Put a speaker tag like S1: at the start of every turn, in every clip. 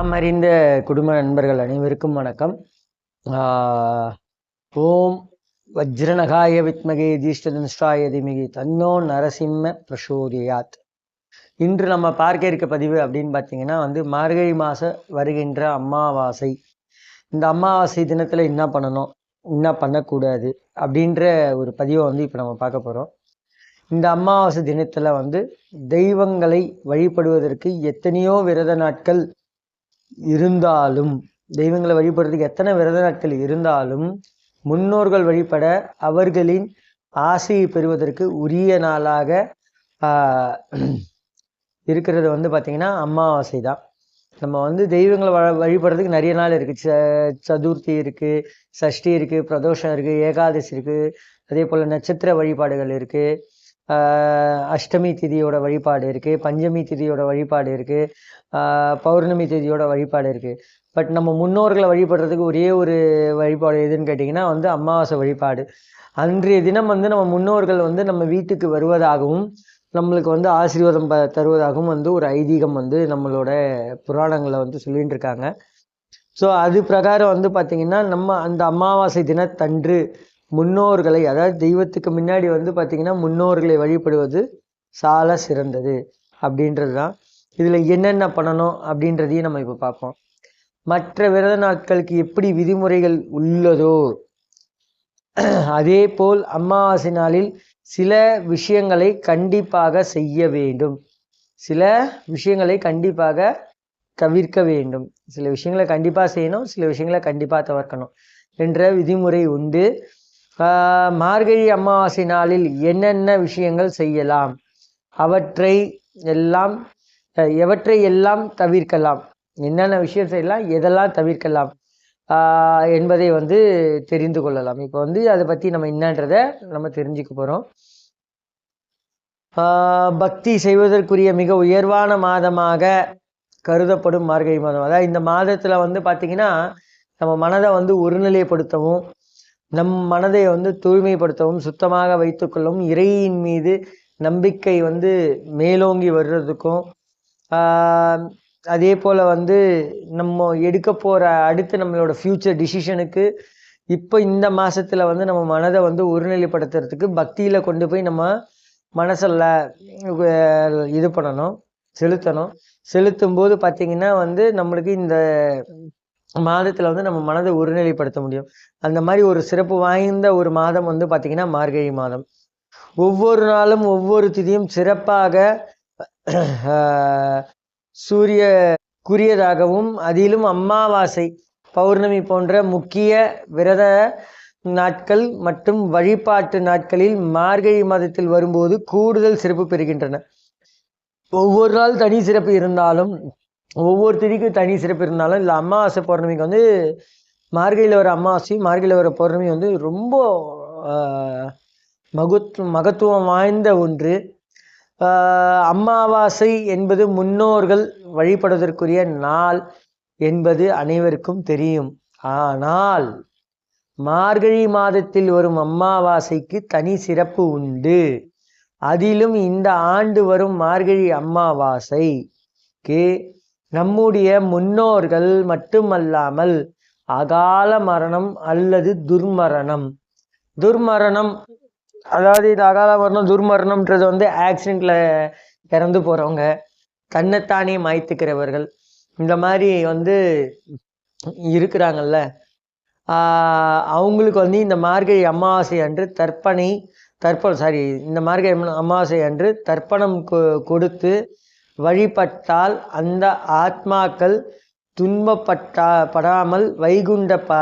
S1: நாம் அறிந்த குடும்ப நண்பர்கள் அனைவருக்கும் வணக்கம். ஓம் வஜ்ரநகாய வித்மகே தீஷ்டதனுஷ்டாய திமிகி தன்னோ நரசிம்ம பிரசோதியாத். இன்று நம்ம பார்க்க இருக்க பதிவு அப்படின்னு பார்த்தீங்கன்னா வந்து மார்கழி மாச வருகின்ற அமாவாசை. இந்த அமாவாசை தினத்தில் என்ன பண்ணணும்? என்ன பண்ணக்கூடாது? அப்படின்ற ஒரு பதிவை வந்து இப்போ நம்ம பார்க்க போகிறோம் இந்த அமாவாசை தினத்தில் வந்து தெய்வங்களை வழிபடுவதற்கு எத்தனையோ விரத நாட்கள் இருந்தாலும் தெய்வங்களை வழிபடுறதுக்கு எத்தனை விரத நாட்கள் இருந்தாலும் முன்னோர்கள் வழிபட அவர்களின் ஆசையை பெறுவதற்கு உரிய நாளாக இருக்கிறது வந்து பார்த்திங்கன்னா அமாவாசை தான் நம்ம வந்து தெய்வங்களை வ வழிபடுறதுக்கு நிறைய நாள் இருக்குது ச சதுர்த்தி இருக்குது சஷ்டி இருக்குது பிரதோஷம் இருக்குது ஏகாதசி இருக்குது அதே போல் நட்சத்திர வழிபாடுகள் இருக்குது அஷ்டமி திதியோட வழிபாடு இருக்குது பஞ்சமி திதியோட வழிபாடு இருக்குது பௌர்ணமி திதியோட வழிபாடு இருக்குது பட் நம்ம முன்னோர்களை வழிபடுறதுக்கு ஒரே ஒரு வழிபாடு எதுன்னு கேட்டிங்கன்னா வந்து அமாவாசை வழிபாடு. அன்றைய தினம் வந்து நம்ம முன்னோர்கள் வந்து நம்ம வீட்டுக்கு வருவதாகவும் நம்மளுக்கு வந்து ஆசீர்வாதம் ப தருவதாகவும் வந்து ஒரு ஐதீகம் வந்து நம்மளோட புராணங்களை வந்து சொல்லிகிட்டு இருக்காங்க ஸோ அது பிரகாரம் வந்து பார்த்திங்கன்னா நம்ம அந்த அமாவாசை தினத்தன்று முன்னோர்களை அதாவது தெய்வத்துக்கு முன்னாடி வந்து பார்த்திங்கன்னா முன்னோர்களை வழிபடுவது சால சிறந்தது அப்படின்றது தான் இதில் என்னென்ன பண்ணணும் அப்படின்றதையும் நம்ம இப்போ பார்ப்போம். மற்ற விரத நாட்களுக்கு எப்படி விதிமுறைகள் உள்ளதோ அதே போல் அமாவாசை நாளில் சில விஷயங்களை கண்டிப்பாக செய்ய வேண்டும். சில விஷயங்களை கண்டிப்பாக தவிர்க்க வேண்டும். சில விஷயங்களை கண்டிப்பாக செய்யணும் சில விஷயங்களை கண்டிப்பாக தவிர்க்கணும் என்ற விதிமுறை உண்டு. மார்கழி அமாவாசை நாளில் என்னென்ன விஷயங்கள் செய்யலாம்? அவற்றை எல்லாம் எவற்றை எல்லாம் தவிர்க்கலாம்? என்னென்ன விஷயம் செய்யலாம்? எதெல்லாம் தவிர்க்கலாம்? என்பதை வந்து தெரிந்து கொள்ளலாம். இப்போ வந்து அதை பற்றி நம்ம என்னன்றதை நம்ம தெரிஞ்சுக்க போகிறோம் பக்தி செய்வதற்குரிய மிக உயர்வான மாதமாக கருதப்படும் மார்கழி மாதம். அதாவது இந்த மாதத்தில் வந்து பார்த்திங்கன்னா நம்ம மனதை வந்து ஒருநிலைப்படுத்தவும் நம் மனதை வந்து தூய்மைப்படுத்தவும் சுத்தமாக வைத்துக்கொள்ளவும் இறையின் மீது நம்பிக்கை வந்து மேலோங்கி வர்றதுக்கும் அதே போல் வந்து நம்ம எடுக்க போகிற அடுத்து நம்மளோட ஃப்யூச்சர் டிசிஷனுக்கு இப்போ இந்த மாதத்தில் வந்து நம்ம மனதை வந்து ஒருநிலைப்படுத்துறதுக்கு பக்தியில் கொண்டு போய் நம்ம மனசில் இது பண்ணணும் செலுத்தணும். செலுத்தும் போது பார்த்தீங்கன்னா வந்து நம்மளுக்கு இந்த மாதத்தில் வந்து நம்ம மனதை ஒருநிலைப்படுத்த முடியும். அந்த மாதிரி ஒரு சிறப்பு வாய்ந்த ஒரு மாதம் வந்து பார்த்திங்கன்னா மார்கழி மாதம். ஒவ்வொரு நாளும் ஒவ்வொரு திதியும் சிறப்பாக ஆஹ், சூரிய குறியதாகவும் அதிலும் அமாவாசை பௌர்ணமி போன்ற முக்கிய விரத நாட்கள் மற்றும் வழிபாட்டு நாட்களில் மார்கழி மாதத்தில் வரும்போது கூடுதல் சிறப்பு பெறுகின்றன. ஒவ்வொரு நாள் தனி சிறப்பு இருந்தாலும் ஒவ்வொரு திதிக்கும் தனி சிறப்பு இருந்தாலும் இல்லை அமாவாசை பௌர்ணமிக்கு வந்து மார்கழியில் வர அமாவாசை மார்கழியில் வர பௌர்ணமி வந்து ரொம்ப ஆஹ், மகுத் மகத்துவம் வாய்ந்த ஒன்று. அமாவாசை என்பது முன்னோர்கள் வழிபடுவதற்குரிய நாள் என்பது அனைவருக்கும் தெரியும். ஆனால் மார்கழி மாதத்தில் வரும் அம்மாவாசைக்கு தனி சிறப்பு உண்டு. அதிலும் இந்த ஆண்டு வரும் மார்கழி அம்மாவாசைக்கு நம்முடைய முன்னோர்கள் மட்டுமல்லாமல் அகால மரணம் அல்லது துர்மரணம். துர்மரணம் அதாவது இது அகால மரணம் துர்மரணம்ன்றது வந்து ஆக்சிடெண்ட்ல இறந்து போறவங்க தன்னைத்தானே மாய்த்துக்கிறவர்கள். இந்த மாதிரி வந்து இருக்கிறாங்கல்ல. அவங்களுக்கு வந்து இந்த மார்கழி அமாவாசை அன்று தர்ப்பணை தர்ப்பணம் சாரி இந்த மார்கழி அமாவாசை அன்று தர்ப்பணம் கொ- கொடுத்து வழிபட்டால் அந்த ஆத்மாக்கள் துன்பப்பட்டா படாமல் வைகுண்ட ப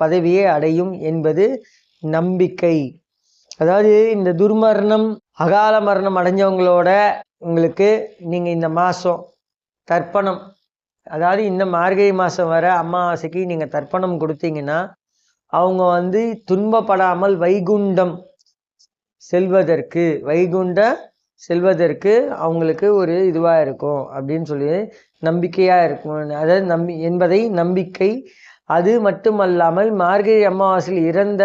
S1: பதவியை அடையும் என்பது நம்பிக்கை. அதாவது இந்த துர்மரணம் அகால மரணம் அடைஞ்சவங்களோட உங்களுக்கு நீங்கள் இந்த மாதம் தர்ப்பணம் அதாவது இந்த மார்கழி மாதம் வர அமாவாசைக்கு நீங்கள் தர்ப்பணம் கொடுத்தீங்கன்னா அவங்க வந்து துன்பப்படாமல் வைகுண்டம் செல்வதற்கு வைகுண்ட செல்வதற்கு அவங்களுக்கு ஒரு இதுவாக இருக்கும் அப்படின்னு சொல்லி நம்பிக்கையாக இருக்கும் அதாவது நம்பி என்பதை நம்பிக்கை. அது மட்டுமல்லாமல் மார்கழி அமாவாசையில் இறந்த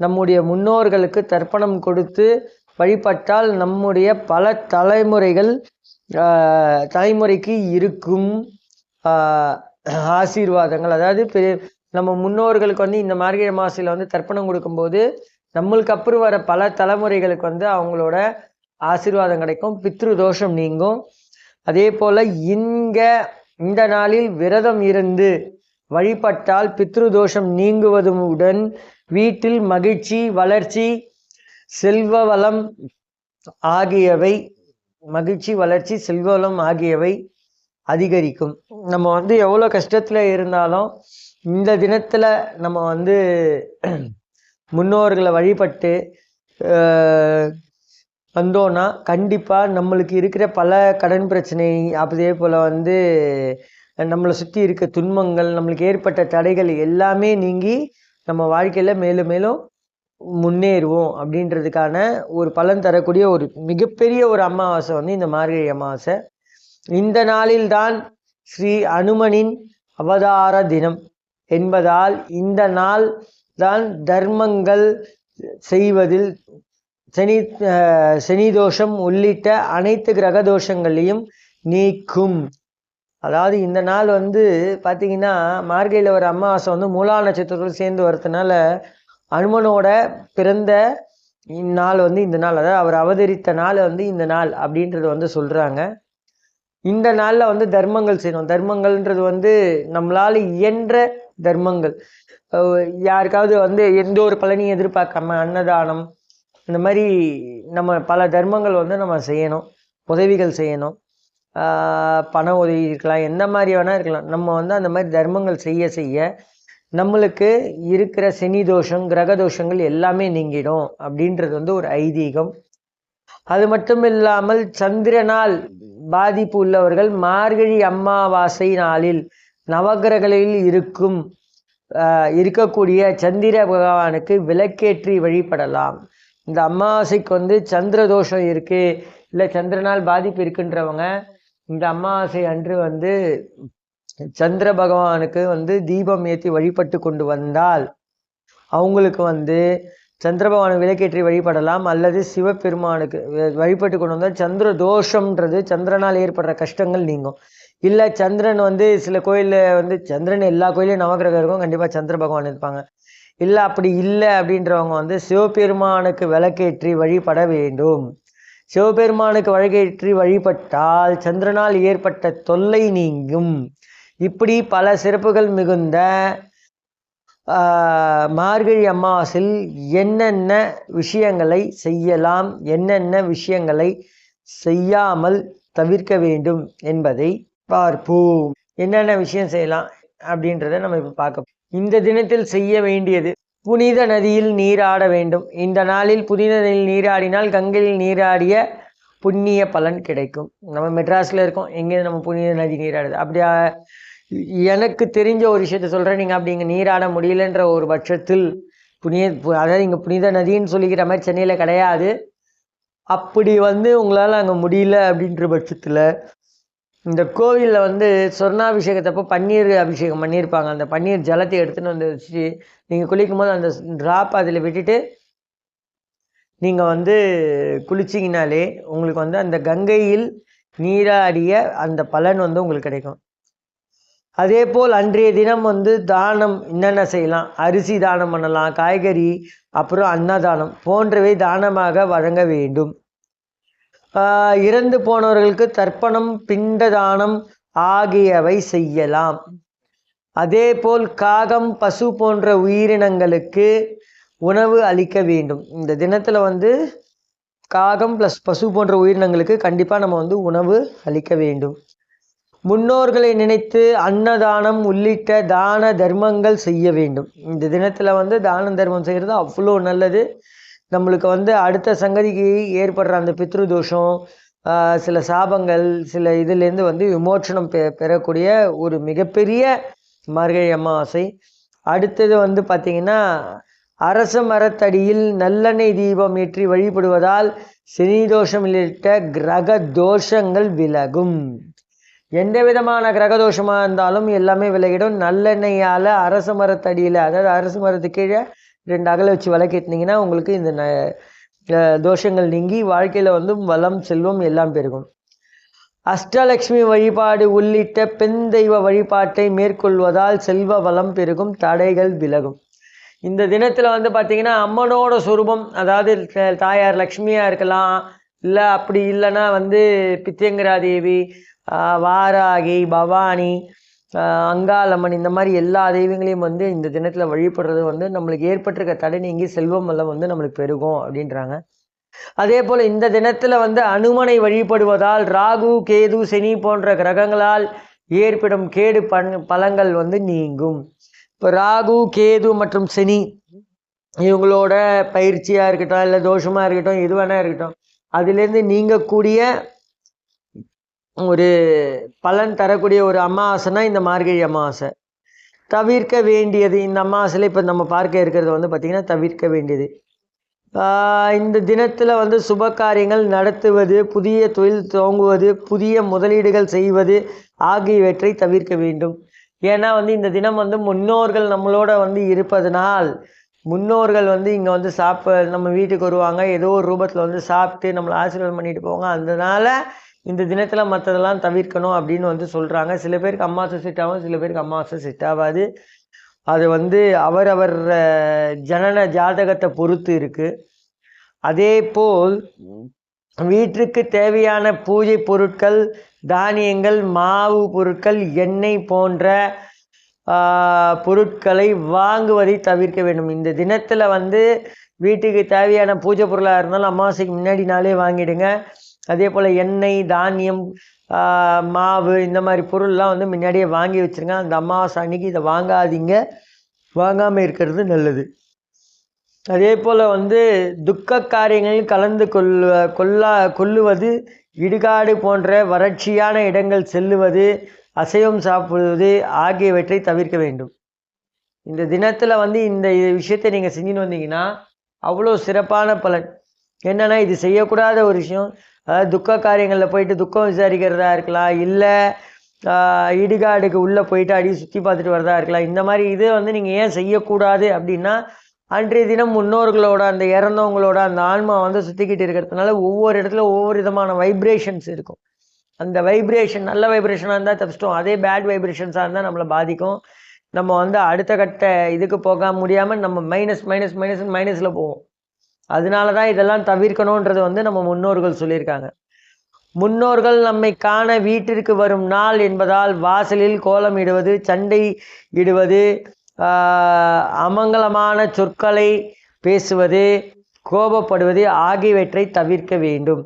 S1: நம்முடைய முன்னோர்களுக்கு தர்ப்பணம் கொடுத்து வழிபட்டால் நம்முடைய பல தலைமுறைகள் தலைமுறைக்கு இருக்கும் ஆசீர்வாதங்கள். அதாவது பெரிய நம்ம முன்னோர்களுக்கு வந்து இந்த மார்கழி மாசில வந்து தர்ப்பணம் கொடுக்கும்போது நம்மளுக்கு அப்புறம் வர பல தலைமுறைகளுக்கு வந்து அவங்களோட ஆசீர்வாதம் கிடைக்கும் பித்ரு தோஷம் நீங்கும். அதே போல் இங்க இந்த நாளில் விரதம் இருந்து வழிபட்டால் பித்ரு தோஷம் நீங்குவதுடன் வீட்டில் மகிழ்ச்சி வளர்ச்சி செல்வ வளம் ஆகியவை மகிழ்ச்சி வளர்ச்சி செல்வவளம் ஆகியவை அதிகரிக்கும். நம்ம வந்து எவ்வளோ கஷ்டத்தில் இருந்தாலும் இந்த தினத்தில் நம்ம வந்து முன்னோர்களை வழிபட்டு வந்தோன்னா கண்டிப்பாக நம்மளுக்கு இருக்கிற பல கடன் பிரச்சனை அதே போல் வந்து நம்மளை சுற்றி இருக்க துன்பங்கள் நம்மளுக்கு ஏற்பட்ட தடைகள் எல்லாமே நீங்கி நம்ம வாழ்க்கையில் மேலும் மேலும் முன்னேறுவோம் அப்படின்றதுக்கான ஒரு பலன் தரக்கூடிய ஒரு மிகப்பெரிய ஒரு அமாவாசை வந்து இந்த மார்கழி அமாவாசை. இந்த நாளில்தான் ஸ்ரீ அனுமனின் அவதார தினம் என்பதால் இந்த நாள் தான் தர்மங்கள் செய்வதில் சனி சனி தோஷம் உள்ளிட்ட அனைத்து கிரக தோஷங்களையும் நீக்கும். அதாவது இந்த நாள் வந்து பார்த்தீங்கன்னா மார்கையில் ஒரு அமாவாசை வந்து மூலா நட்சத்திரத்தோடு சேர்ந்து வரதுனால அனுமனோட பிறந்த இந்நாள் வந்து இந்த நாள். அதாவது அவர் அவதரித்த நாள் வந்து இந்த நாள் அப்படின்றது வந்து சொல்கிறாங்க இந்த நாளில் வந்து தர்மங்கள் செய்யணும். தர்மங்கள்ன்றது வந்து நம்மளால் இயன்ற தர்மங்கள். யாருக்காவது வந்து எந்த ஒரு பலனையும் எதிர்பார்க்காம அன்னதானம் இந்த மாதிரி நம்ம பல தர்மங்கள் வந்து நம்ம செய்யணும். உதவிகள் செய்யணும். பண உதவி இருக்கலாம். எந்த மாதிரி வேணால் இருக்கலாம். நம்ம வந்து அந்த மாதிரி தர்மங்கள் செய்ய செய்ய நம்மளுக்கு இருக்கிற சனி தோஷம் கிரக தோஷங்கள் எல்லாமே நீங்கிடும் அப்படின்றது வந்து ஒரு ஐதீகம். அது மட்டும் இல்லாமல் சந்திரனால் பாதிப்பு உள்ளவர்கள் மார்கழி அம்மாவாசை நாளில் நவகிரகளில் இருக்கும் இருக்கக்கூடிய சந்திர பகவானுக்கு விளக்கேற்றி வழிபடலாம். இந்த அமாவாசைக்கு வந்து சந்திர தோஷம் இருக்குது இல்லை சந்திரனால் பாதிப்பு இருக்குன்றவங்க இந்த அமாவாசை அன்று வந்து சந்திர பகவானுக்கு வந்து தீபம் ஏற்றி வழிபட்டு கொண்டு வந்தால் அவங்களுக்கு வந்து சந்திர பகவானை விளக்கேற்றி வழிபடலாம் அல்லது சிவபெருமானுக்கு வ- வழிபட்டு கொண்டு வந்தால் சந்திர தோஷம்ன்றது சந்திரனால் ஏற்படுற கஷ்டங்கள் நீங்கும். இல்லை சந்திரன் வந்து சில கோயிலில் வந்து சந்திரன் எல்லா கோயிலையும் நவகிரகம் இருக்கும் கண்டிப்பாக சந்திர பகவான் இருப்பாங்க. இல்லை அப்படி இல்லை அப்படின்றவங்க வந்து சிவபெருமானுக்கு விளக்கேற்றி வழிபட வேண்டும். சிவபெருமானுக்கு வழக்கேற்றி வழிபட்டால் சந்திரனால் ஏற்பட்ட தொல்லை நீங்கும். இப்படி பல சிறப்புகள் மிகுந்த ஆஹ், மார்கழி அமாவாசையில் என்னென்ன விஷயங்களை செய்யலாம் என்னென்ன விஷயங்களை செய்யாமல் தவிர்க்க வேண்டும் என்பதை பார்ப்போம். என்னென்ன விஷயம் செய்யலாம் அப்படின்றத நம்ம இப்போ பார்க்க இந்த தினத்தில் செய்ய வேண்டியது புனித நதியில் நீராட வேண்டும். இந்த நாளில் புனித நதியில் நீராடினால் கங்கையில் நீராடிய புண்ணிய பலன் கிடைக்கும். நம்ம மெட்ராஸில் இருக்கோம். எங்கேயும் நம்ம புனித நதி நீராடுது? அப்படியா எனக்கு தெரிஞ்ச ஒரு விஷயத்த சொல்கிறேன் நீங்கள் அப்படி இங்கே நீராட முடியலன்ற ஒரு பட்சத்தில் புனித அதாவது இங்கே புனித நதின்னு சொல்லிக்கிற மாதிரி சென்னையில் கிடையாது. அப்படி வந்து உங்களால் அங்கே முடியல அப்படின்ற பட்சத்தில் இந்த கோவிலில் வந்து சொர்ணாபிஷேகத்தப்போ பன்னீர் அபிஷேகம் பண்ணியிருப்பாங்க அந்த பன்னீர் ஜலத்தை எடுத்துன்னு வந்து வச்சு நீங்கள் குளிக்கும் போது அந்த ட்ராப் அதில் விட்டுட்டு நீங்கள் வந்து குளிச்சிங்கனாலே உங்களுக்கு வந்து அந்த கங்கையில் நீராடிய அந்த பலன் வந்து உங்களுக்கு கிடைக்கும். அதே போல் அன்றைய தினம் வந்து தானம் என்னென்ன செய்யலாம்? அரிசி தானம் பண்ணலாம் காய்கறி அப்புறம் அன்னதானம் போன்றவை தானமாக வழங்க வேண்டும். இறந்து போனவர்களுக்கு தர்ப்பணம் பிண்டதானம் ஆகியவை செய்யலாம். அதே போல் காகம் பசு போன்ற உயிரினங்களுக்கு உணவு அளிக்க வேண்டும். இந்த தினத்தில் வந்து காகம் ப்ளஸ் பசு போன்ற உயிரினங்களுக்கு கண்டிப்பாக நம்ம வந்து உணவு அளிக்க வேண்டும். முன்னோர்களை நினைத்து அன்னதானம் உள்ளிட்ட தான தர்மங்கள் செய்ய வேண்டும். இந்த தினத்தில் வந்து தான தர்மம் செய்கிறது அவ்வளோ நல்லது. நம்மளுக்கு வந்து அடுத்த சங்கதிக்கு ஏற்படுற அந்த பித்ரு தோஷம் சில சாபங்கள் சில இதுலேருந்து வந்து விமோச்சனம் பெ பெறக்கூடிய ஒரு மிகப்பெரிய மார்கழி அமாவாசை. அடுத்தது வந்து பார்த்திங்கன்னா அரச மரத்தடியில் நல்லெண்ணெய் தீபம் ஏற்றி வழிபடுவதால் சனி தோஷம் உள்ளிட்ட கிரக தோஷங்கள் விலகும். எந்த விதமான கிரக தோஷமாக இருந்தாலும் எல்லாமே விலகிடும். நல்லெண்ணெயால் அரச மரத்தடியில் அதாவது அரச மரத்து கீழே ரெண்டு அகலை வச்சு விளக்கேற்றினீங்கன்னா உங்களுக்கு இந்த ந- தோஷங்கள் நீங்கி வாழ்க்கையில் வந்து வளம் செல்வம் எல்லாம் பெருகும். அஷ்டலக்ஷ்மி வழிபாடு உள்ளிட்ட பெண் தெய்வ வழிபாட்டை மேற்கொள்வதால் செல்வ வளம் பெருகும் தடைகள் விலகும். இந்த தினத்தில் வந்து பார்த்திங்கன்னா அம்மனோட சுரூபம் அதாவது தாயார் லக்ஷ்மியாக இருக்கலாம் இல்லை அப்படி இல்லைன்னா வந்து பித்தியங்கரா தேவி வாராகி பவானி அங்காளம்மன் இந்த மாதிரி எல்லா தெய்வங்களையும் வந்து இந்த தினத்தில் வழிபடுறது வந்து நம்மளுக்கு ஏற்பட்டிருக்க தடை நீங்கி செல்வம் எல்லாம் வந்து நம்மளுக்கு பெருகும் அப்படின்றாங்க. அதே போல் இந்த தினத்தில் வந்து அனுமனை வழிபடுவதால் ராகு கேது சனி போன்ற கிரகங்களால் ஏற்படும் கேடு பண் பலங்கள் வந்து நீங்கும். இப்போ ராகு கேது மற்றும் சனி இவங்களோட பயிற்சியாக இருக்கட்டும் இல்லை தோஷமாக இருக்கட்டும் எது வேணா இருக்கட்டும் அதுலேருந்து நீங்கக்கூடிய ஒரு பலன் தரக்கூடிய ஒரு அமாவாசைனா இந்த மார்கழி அமாவாசை. தவிர்க்க வேண்டியது இந்த அமாவாசையில் இப்போ நம்ம பார்க்க இருக்கிறது வந்து பார்த்திங்கன்னா தவிர்க்க வேண்டியது. இந்த தினத்தில் வந்து சுப காரியங்கள் நடத்துவது புதிய தொழில் துவங்குவது புதிய முதலீடுகள் செய்வது ஆகியவற்றை தவிர்க்க வேண்டும். ஏன்னா வந்து இந்த தினம் வந்து முன்னோர்கள் நம்மளோட வந்து இருப்பதனால் முன்னோர்கள் வந்து இங்கே வந்து சாப்ப நம்ம வீட்டுக்கு வருவாங்க ஏதோ ஒரு ரூபத்தில் வந்து சாப்பிட்டு நம்மளை ஆசீர்வாதம் பண்ணிட்டு போவாங்க. அதனால இந்த தினத்தில் மற்றதெல்லாம் தவிர்க்கணும் அப்படின்னு வந்து சொல்கிறாங்க சில பேருக்கு அமாவாசை செட் ஆகும் சில பேருக்கு அமாவாசை செட் ஆகாது. அது வந்து அவரவர் ஜனன ஜாதகத்தை பொறுத்து இருக்குது அதே போல் வீட்டிற்கு தேவையான பூஜை பொருட்கள் தானியங்கள் மாவு பொருட்கள் எண்ணெய் போன்ற பொருட்களை வாங்குவதை தவிர்க்க வேண்டும். இந்த தினத்தில் வந்து வீட்டுக்கு தேவையான பூஜை பொருளாக இருந்தாலும் அமாவாசைக்கு முன்னாடி நாளே வாங்கிடுங்க. அதே போல் எண்ணெய் தானியம் மாவு இந்த மாதிரி பொருள்லாம் வந்து முன்னாடியே வாங்கி வச்சுருங்க. அந்த அமாவாசை அன்னைக்கு இதை வாங்காதீங்க. வாங்காமல் இருக்கிறது நல்லது. அதே போல் வந்து துக்க காரியங்களில் கலந்து கொள்ள கொள்ளா கொள்ளுவது இடுகாடு போன்ற வறட்சியான இடங்கள் செல்லுவது அசைவம் சாப்பிடுவது ஆகியவற்றை தவிர்க்க வேண்டும். இந்த தினத்தில் வந்து இந்த விஷயத்தை நீங்கள் செஞ்சுன்னு வந்தீங்கன்னா அவ்வளோ சிறப்பான பலன். என்னென்னா இது செய்யக்கூடாத ஒரு விஷயம். துக்க காரியங்களில் போயிட்டு துக்கம் விசாரிக்கிறதா இருக்கலாம் இல்லை இடுகாடுக்கு உள்ளே போயிட்டு அடி சுற்றி பார்த்துட்டு வரதா இருக்கலாம். இந்த மாதிரி இது வந்து நீங்கள் ஏன் செய்யக்கூடாது அப்படின்னா அன்றைய தினம் முன்னோர்களோட அந்த இறந்தவங்களோட அந்த ஆன்மா வந்து சுற்றிக்கிட்டு இருக்கிறதுனால ஒவ்வொரு இடத்துல ஒவ்வொரு விதமான வைப்ரேஷன்ஸ் இருக்கும். அந்த வைப்ரேஷன் நல்ல வைப்ரேஷனாக இருந்தால் தப்பிச்சிட்டோம். அதே பேட் வைப்ரேஷன்ஸாக இருந்தால் நம்மளை பாதிக்கும். நம்ம வந்து அடுத்த கட்ட இதுக்கு போக முடியாமல் நம்ம மைனஸ் மைனஸ் மைனஸ் மைனஸில் போவோம். அதனால தான் இதெல்லாம் தவிர்க்கணுன்றது வந்து நம்ம முன்னோர்கள் சொல்லியிருக்காங்க. முன்னோர்கள் நம்மை காண வீட்டிற்கு வரும் நாள் என்பதால் வாசலில் கோலம் இடுவது சண்டை இடுவது அமங்கலமான சொற்களை பேசுவது கோபப்படுவது ஆகியவற்றை தவிர்க்க வேண்டும்.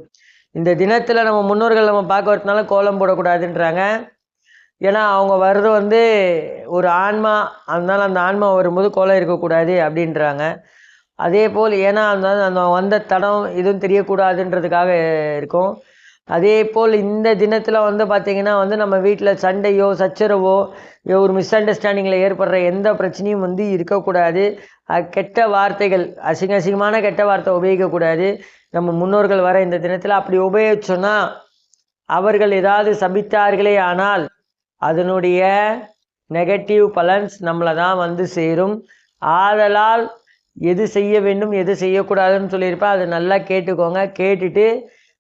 S1: இந்த தினத்தில் நம்ம முன்னோர்கள் நம்ம பார்க்க வரதுனால கோலம் போடக்கூடாதுன்றாங்க. ஏன்னா அவங்க வர்றது வந்து ஒரு ஆன்மா அதனால அந்த ஆன்மா வரும்போது கோலம் இருக்கக்கூடாது அப்படின்றாங்க. அதே போல் ஏன்னா அந்த அந்த வந்த தடம் எதுவும் தெரியக்கூடாதுன்றதுக்காக இருக்கும். அதே போல் இந்த தினத்தில் வந்து பார்த்திங்கன்னா வந்து நம்ம வீட்டில் சண்டையோ சச்சரவோ ஒரு மிஸ் அண்டர்ஸ்டாண்டிங்கில் ஏற்படுற எந்த பிரச்சனையும் வந்து இருக்கக்கூடாது. கெட்ட வார்த்தைகள் அசிங்க அசிங்கமான கெட்ட வார்த்தை உபயோகிக்கக்கூடாது. நம்ம முன்னோர்கள் வர இந்த தினத்தில் அப்படி உபயோகிச்சோன்னா அவர்கள் ஏதாவது சபித்தார்களே ஆனால் அதனுடைய நெகட்டிவ் பலன்ஸ் நம்மளை தான் வந்து சேரும். ஆதலால் எது செய்ய வேண்டும் எது செய்யக்கூடாதுன்னு சொல்லியிருப்பேன் அதை நல்லா கேட்டுக்கோங்க. கேட்டுட்டு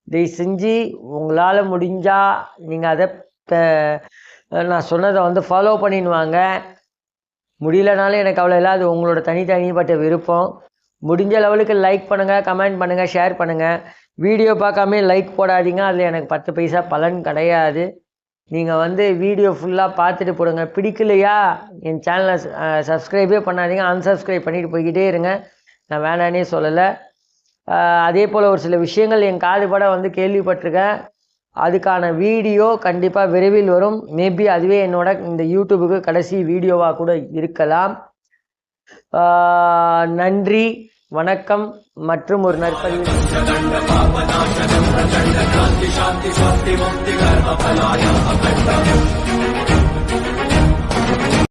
S1: இதை செஞ்சு உங்களால் முடிஞ்சால் நீங்கள் அதை நான் சொன்னதை வந்து ஃபாலோ பண்ணிடுவாங்க. வாங்க முடியலனாலும் எனக்கு அவ்வளோ இல்லை. அது உங்களோட தனித்தனிப்பட்ட விருப்பம். முடிஞ்ச லெவலுக்கு லைக் பண்ணுங்கள் கமெண்ட் பண்ணுங்கள் ஷேர் பண்ணுங்கள் வீடியோ பார்க்காம லைக் போடாதீங்க. அதில் எனக்கு பத்து பைசா பலன் கிடையாது. நீங்கள் வந்து வீடியோ ஃபுல்லாக பார்த்துட்டு போடுங்க. பிடிக்கலையா? என் சேனலை சப்ஸ்கிரைபே பண்ணாதீங்க. அன்சப்ஸ்கிரைப் பண்ணிட்டு போய்கிட்டே இருங்க. நான் வேணானே சொல்லலை. அதே போல் ஒரு சில விஷயங்கள் என் காதுபட வந்து கேள்விப்பட்டிருக்கேன். அதுக்கான வீடியோ கண்டிப்பாக விரைவில் வரும். மேபி அதுவே என்னோட இந்த யூடியூபுக்கு கடைசி வீடியோவாக கூட இருக்கலாம். நன்றி. வணக்கம் மற்றும் ஒரு நற்பதிவு.